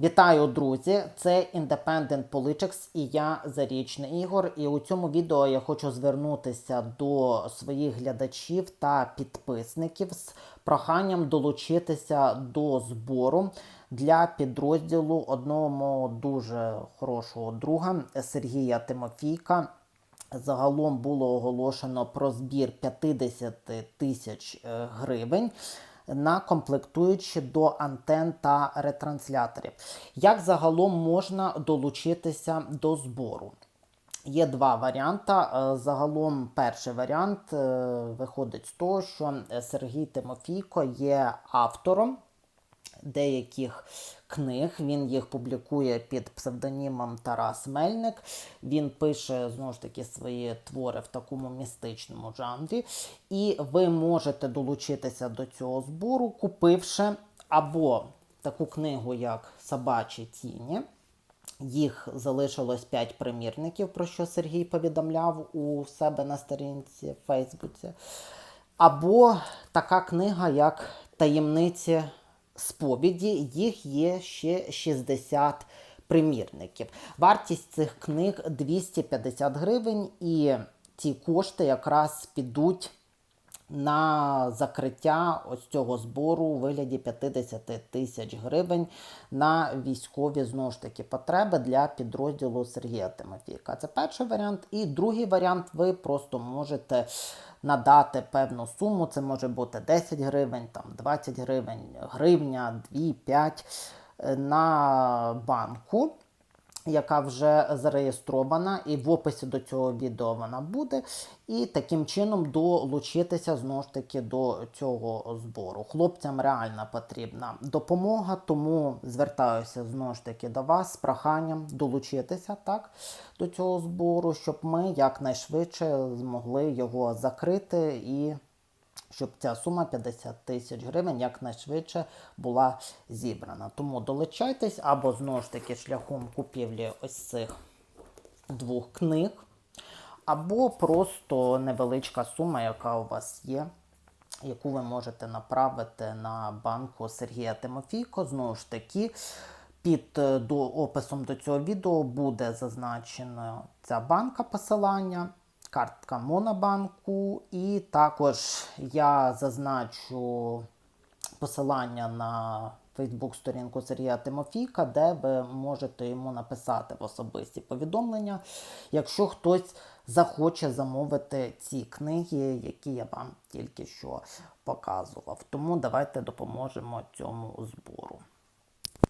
Вітаю, друзі! Це Independent Politics і я Зарічний Ігор. І у цьому відео я хочу звернутися до своїх глядачів та підписників з проханням долучитися до збору для підрозділу одного дуже хорошого друга Сергія Тимофійка. Загалом було оголошено про збір 50 тисяч е, гривень на комплектуючі до антен та ретрансляторів. Як загалом можна долучитися до збору? Є два варіанти. Е, Загалом, перший варіант е, виходить з того, що Сергій Тимофійко є автором деяких книг. Він їх публікує під псевдонімом Тарас Мельник. Він пише знову ж таки свої твори в такому містичному жанрі. І ви можете долучитися до цього збору, купивши або таку книгу, як Собачі тіні. Їх залишилось 5 примірників, про що Сергій повідомляв у себе на сторінці в Фейсбуці. Або така книга, як Таємниці сповіді. Їх є ще 60 примірників. Вартість цих книг 250 гривень, і ці кошти якраз підуть на закриття ось цього збору у вигляді 50 тисяч гривень на військові знову ж таки потреби для підрозділу Сергія Тимофійка. Це перший варіант. І другий варіант ви просто можете надати певну суму. Це може бути 10 гривень, там 20 гривень, гривня, 2, 5 на банку яка вже зареєстрована, і в описі до цього відео вона буде. І таким чином долучитися знову ж таки до цього збору. Хлопцям реально потрібна допомога, тому звертаюся знову ж таки до вас з проханням долучитися так, до цього збору, щоб ми якнайшвидше змогли його закрити і щоб ця сума 50 тисяч гривень якнайшвидше була зібрана. Тому долучайтесь або знову ж таки шляхом купівлі ось цих двох книг, або просто невеличка сума, яка у вас є. Яку ви можете направити на банку Сергія Тимофійко. Знову ж таки, під е, до, описом до цього відео буде зазначена ця банка посилання картка Монобанку, і також я зазначу посилання на Фейсбук-сторінку Сергія Тимофійка, де ви можете йому написати в особисті повідомлення, якщо хтось захоче замовити ці книги, які я вам тільки що показував. Тому давайте допоможемо цьому збору.